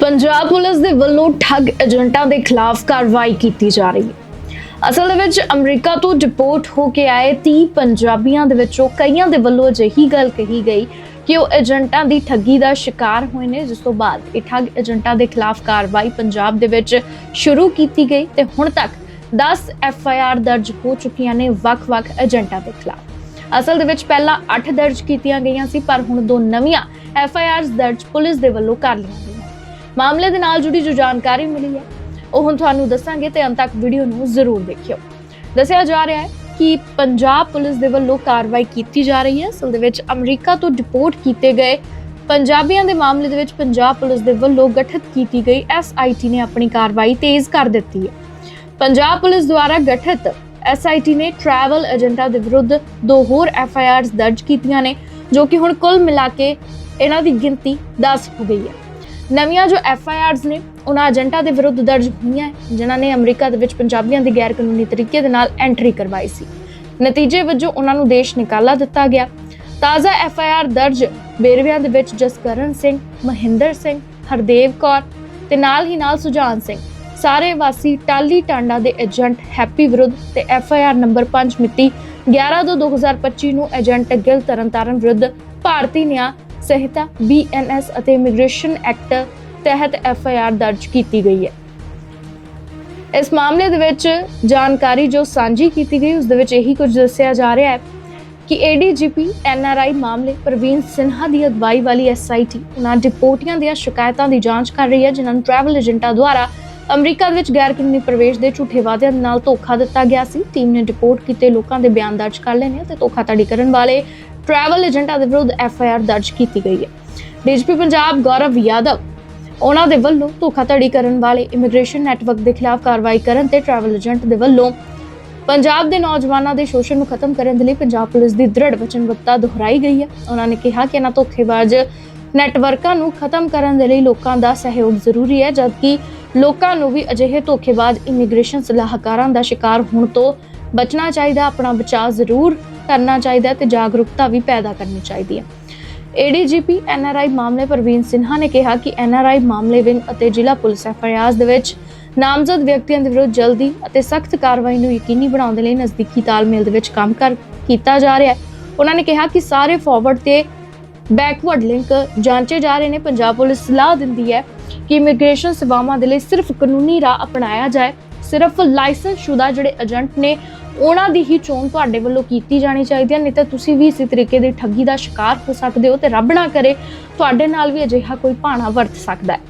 Punjab police ਦੇ ਵੱਲੋਂ ਠੱਗ ਏਜੰਟਾਂ ਦੇ ਖਿਲਾਫ ਕਾਰਵਾਈ ਕੀਤੀ ਜਾ ਰਹੀ ਹੈ। ਅਸਲ ਦੇ ਵਿੱਚ ਅਮਰੀਕਾ ਤੋਂ ਡਿਪੋਰਟ ਹੋ ਕੇ ਆਏ 30 ਪੰਜਾਬੀਆਂ ਦੇ ਵਿੱਚੋਂ ਕਈਆਂ ਦੇ ਵੱਲੋਂ ਅਜਿਹੀ ਗੱਲ ਕਹੀ ਗਈ ਕਿ ਉਹ ਏਜੰਟਾਂ ਦੀ ਠੱਗੀ ਦਾ ਸ਼ਿਕਾਰ ਹੋਏ ਨੇ, ਜਿਸ ਤੋਂ ਬਾਅਦ ਇਹ ਠੱਗ ਏਜੰਟਾਂ ਦੇ ਖਿਲਾਫ ਕਾਰਵਾਈ ਪੰਜਾਬ ਦੇ ਵਿੱਚ ਸ਼ੁਰੂ ਕੀਤੀ ਗਈ ਤੇ ਹੁਣ ਤੱਕ 10 ਐਫ ਆਈ ਆਰ ਦਰਜ ਹੋ ਚੁੱਕੀਆਂ ਨੇ ਵੱਖ-ਵੱਖ ਏਜੰਟਾਂ ਦੇ ਖਿਲਾਫ। ਅਸਲ ਦੇ ਵਿੱਚ ਪਹਿਲਾਂ 8 ਦਰਜ ਕੀਤੀਆਂ ਗਈਆਂ ਸੀ, ਪਰ ਹੁਣ ਦੋ ਨਵੀਆਂ ਐਫ ਆਈ ਆਰਸ ਦਰਜ ਪੁਲਿਸ ਦੇ ਵੱਲੋਂ ਕਰ ਲਈਆਂ ਗਈਆਂ। ਮਾਮਲੇ ਦੇ ਨਾਲ ਜੁੜੀ ਜੋ ਜਾਣਕਾਰੀ ਮਿਲੀ ਹੈ, ਉਹ ਹੁਣ ਤੁਹਾਨੂੰ ਦੱਸਾਂਗੇ ਤੇ ਅੰਤ ਤੱਕ ਵੀਡੀਓ ਨੂੰ ਜ਼ਰੂਰ ਦੇਖਿਓ। ਦੱਸਿਆ ਜਾ ਰਿਹਾ ਹੈ ਕਿ ਪੰਜਾਬ ਪੁਲਿਸ ਦੇ ਵੱਲੋਂ ਕਾਰਵਾਈ ਕੀਤੀ ਜਾ ਰਹੀ ਹੈ। ਅਸਲ ਦੇ ਵਿੱਚ ਅਮਰੀਕਾ ਤੋਂ ਡਿਪੋਰਟ ਕੀਤੇ ਗਏ ਪੰਜਾਬੀਆਂ ਦੇ ਮਾਮਲੇ ਦੇ ਵਿੱਚ ਪੰਜਾਬ ਪੁਲਿਸ ਦੇ ਵੱਲੋਂ ਗਠਿਤ ਕੀਤੀ ਗਈ ਐਸਆਈਟੀ ਨੇ ਆਪਣੀ ਕਾਰਵਾਈ ਤੇਜ਼ ਕਰ ਦਿੱਤੀ ਹੈ। ਪੰਜਾਬ ਪੁਲਿਸ ਦੁਆਰਾ ਗਠਿਤ ਐਸਆਈਟੀ ਨੇ ਟਰੈਵਲ ਏਜੰਟਾਂ ਦੇ ਵਿਰੁੱਧ ਦੋ ਹੋਰ ਐਫਆਈਆਰਸ ਦਰਜ ਕੀਤੀਆਂ ਨੇ, ਜੋ ਕਿ ਹੁਣ ਕੁੱਲ ਮਿਲਾ ਕੇ ਇਹਨਾਂ ਦੀ ਗਿਣਤੀ 10 ਹੋ ਗਈ ਹੈ। ਨਵੀਆਂ ਜੋ ਐਫਆਈਆਰਸ ਨੇ, ਉਹਨਾਂ ਏਜੰਟਾਂ ਦੇ ਵਿਰੁੱਧ ਦਰਜ ਹੋਈਆਂ ਜਿਨ੍ਹਾਂ ਨੇ ਅਮਰੀਕਾ ਦੇ ਵਿੱਚ ਪੰਜਾਬੀਆਂ ਦੀ ਗੈਰ ਕਾਨੂੰਨੀ ਤਰੀਕੇ ਦੇ ਨਾਲ ਐਂਟਰੀ ਕਰਵਾਈ ਸੀ। ਨਤੀਜੇ ਵਜੋਂ ਉਹਨਾਂ ਨੂੰ ਦੇਸ਼ ਨਿਕਾਲਾ ਦਿੱਤਾ ਗਿਆ। ਤਾਜ਼ਾ ਐਫਆਈਆਰ ਦਰਜ ਬੇਰਵਿਆਂ ਦੇ ਵਿੱਚ ਜਸਕਰਨ ਸਿੰਘ, ਮਹਿੰਦਰ ਸਿੰਘ, ਹਰਦੇਵ ਕੌਰ ਤੇ ਨਾਲ ਹੀ ਨਾਲ ਸੁਜਾਨ ਸਿੰਘ। ਸਾਰੇ ਵਾਸੀ ਟਾਲੀ ਟਾਂਡਾ ਦੇ ਏਜੰਟ ਹੈਪੀ ਵਿਰੁੱਧ ਤੇ ਐਫ ਆਈ ਆਰ ਨੰਬਰ 5 ਮਿਤੀ 11/2/2025 ਨੂੰ ਏਜੰਟ ਗਿਲ ਤਰਨਤਾਰਨ ਵਿਰੁੱਧ ਭਾਰਤੀ ਨਿਆਂ ਸੰਹਿਤਾ ਬੀਐਨਐਸ ਅਤੇ ਇਮੀਗ੍ਰੇਸ਼ਨ ਐਕਟ ਤਹਿਤ ਐਫਆਈਆਰ ਦਰਜ ਕੀਤੀ ਗਈ ਹੈ। ਇਸ ਮਾਮਲੇ ਦੇ ਵਿੱਚ ਜਾਣਕਾਰੀ ਜੋ ਸਾਂਝੀ ਕੀਤੀ ਗਈ, ਉਸ ਦੇ ਵਿੱਚ ਇਹੀ ਕੁਝ ਦੱਸਿਆ ਜਾ ਰਿਹਾ ਹੈ ਕਿ ਏਡੀਜੀਪੀ ਐਨਆਰਆਈ ਮਾਮਲੇ ਪ੍ਰਵੀਨ ਸਿਨਹਾ ਦੀ ਅਗਵਾਈ ਵਾਲੀ ਐਸਆਈਟੀ ਉਹਨਾਂ ਡਿਪੋਰਟੀਆਂ ਦੀਆਂ ਸ਼ਿਕਾਇਤਾਂ ਦੀ ਜਾਂਚ ਕਰ ਰਹੀ ਹੈ, ਜਿਨ੍ਹਾਂ ਨੂੰ ਟਰੈਵਲ ਏਜੰਟਾਂ ਦੁਆਰਾ ਅਮਰੀਕਾ ਦੇ ਵਿੱਚ ਗੈਰ ਕਾਨੂੰਨੀ ਪ੍ਰਵੇਸ਼ ਦੇ ਝੂਠੇ ਵਾਅਦਿਆਂ ਨਾਲ ਧੋਖਾ ਦਿੱਤਾ ਗਿਆ ਸੀ। ਟੀਮ ਨੇ ਡਿਪੋਰਟ ਕੀਤੇ ਲੋਕਾਂ ਦੇ ਬਿਆਨ ਦਰਜ ਕਰ ਲਏ ਨੇ ਤੇ ਧੋਖਾਧੜੀ ਕਰਨ ਵਾਲੇ ਟਰੈਵਲ ਏਜੰਟਾਂ ਦੇ ਵਿਰੁੱਧ ਐਫਆਈਆਰ ਦਰਜ ਕੀਤੀ ਗਈ ਹੈ। ਡੀਜੀਪੀ ਪੰਜਾਬ ਗੌਰਵ ਯਾਦਵ, ਉਹਨਾਂ ਦੇ ਵੱਲੋਂ ਧੋਖਾਧੜੀ ਕਰਨ ਵਾਲੇ ਇਮੀਗ੍ਰੇਸ਼ਨ ਨੈਟਵਰਕ ਦੇ ਖਿਲਾਫ ਕਾਰਵਾਈ ਕਰਨ ਤੇ ਟਰੈਵਲ ਏਜੰਟ ਦੇ ਵੱਲੋਂ ਪੰਜਾਬ ਦੇ ਨੌਜਵਾਨਾਂ ਦੇ ਸ਼ੋਸ਼ਣ ਨੂੰ ਖਤਮ ਕਰਨ ਦੇ ਲਈ ਪੰਜਾਬ ਪੁਲਿਸ ਦੀ ਦ੍ਰਿੜ ਵਚਨਬੱਧਤਾ ਦੁਹਰਾਈ ਗਈ ਹੈ। ਉਹਨਾਂ ਨੇ ਕਿਹਾ ਕਿ ਇਹਨਾਂ ਧੋਖੇਬਾਜ਼ ਨੈਟਵਰਕਾਂ ਨੂੰ ਖਤਮ ਕਰਨ ਦੇ ਲਈ ਲੋਕਾਂ ਦਾ ਸਹਿਯੋਗ ਜ਼ਰੂਰੀ ਹੈ, ਜਦਕਿ ਲੋਕਾਂ ਨੂੰ ਵੀ ਅਜਿਹੇ ਧੋਖੇਬਾਜ਼ ਇਮੀਗ੍ਰੇਸ਼ਨ ਸਲਾਹਕਾਰਾਂ ਦਾ ਸ਼ਿਕਾਰ ਹੋਣ ਤੋਂ ਬਚਣਾ ਚਾਹੀਦਾ। ਆਪਣਾ ਬਚਾਅ ਜ਼ਰੂਰ ਕਰਨਾ ਚਾਹੀਦਾ ਹੈ ਤੇ ਜਾਗਰੂਕਤਾ ਵੀ ਪੈਦਾ ਕਰਨੀ ਚਾਹੀਦੀ ਹੈ। ਏਡੀਜੀਪੀ ਐਨਆਰਆਈ ਮਾਮਲੇ ਪ੍ਰਵੀਨ ਸਿਨਹਾ ਨੇ ਕਿਹਾ ਕਿ ਐਨਆਰਆਈ ਮਾਮਲੇ ਵਿੰਗ ਅਤੇ ਜ਼ਿਲ੍ਹਾ ਪੁਲਿਸ ਐਫਆਈਆਰਸ ਦੇ ਵਿੱਚ ਨਾਮਜ਼ਦ ਵਿਅਕਤੀਆਂ ਦੇ ਵਿਰੁੱਧ ਜਲਦੀ ਅਤੇ ਸਖਤ ਕਾਰਵਾਈ ਨੂੰ ਯਕੀਨੀ ਬਣਾਉਣ ਦੇ ਲਈ ਨਜ਼ਦੀਕੀ ਤਾਲਮੇਲ ਦੇ ਵਿੱਚ ਕੰਮ ਕਰ ਕੀਤਾ ਜਾ ਰਿਹਾ ਹੈ। ਉਹਨਾਂ ਨੇ ਕਿਹਾ ਕਿ ਸਾਰੇ ਫਾਰਵਰਡ ਤੇ ਬੈਕਵਰਡ ਲਿੰਕ ਜਾਂਚੇ ਜਾ ਰਹੇ ਨੇ। ਪੰਜਾਬ ਪੁਲਿਸ ਸਲਾਹ ਦਿੰਦੀ ਹੈ ਕਿ ਇਮੀਗ੍ਰੇਸ਼ਨ ਸੇਵਾਵਾਂ ਦੇ ਲਈ ਸਿਰਫ ਕਾਨੂੰਨੀ ਰਾਹ ਅਪਣਾਇਆ ਜਾਏ। ਸਿਰਫ ਲਾਇਸੈਂਸ ਸ਼ੁਦਾ ਜਿਹੜੇ ਏਜੰਟ ਨੇ ਉਹਨਾਂ ਦੀ ਹੀ ਚੋਣ ਤੁਹਾਡੇ ਵੱਲੋਂ ਕੀਤੀ ਜਾਣੀ ਚਾਹੀਦੀ ਹੈ, ਨਹੀਂ ਤਾਂ ਤੁਸੀਂ ਵੀ ਇਸੇ ਤਰੀਕੇ ਦੀ ਠੱਗੀ ਦਾ ਸ਼ਿਕਾਰ ਹੋ ਸਕਦੇ ਹੋ ਤੇ ਰੱਬ ਨਾ ਕਰੇ, ਤੁਹਾਡੇ ਨਾਲ ਵੀ ਅਜਿਹਾ ਕੋਈ ਭਾਣਾ ਵਰਤ ਸਕਦਾ ਹੈ।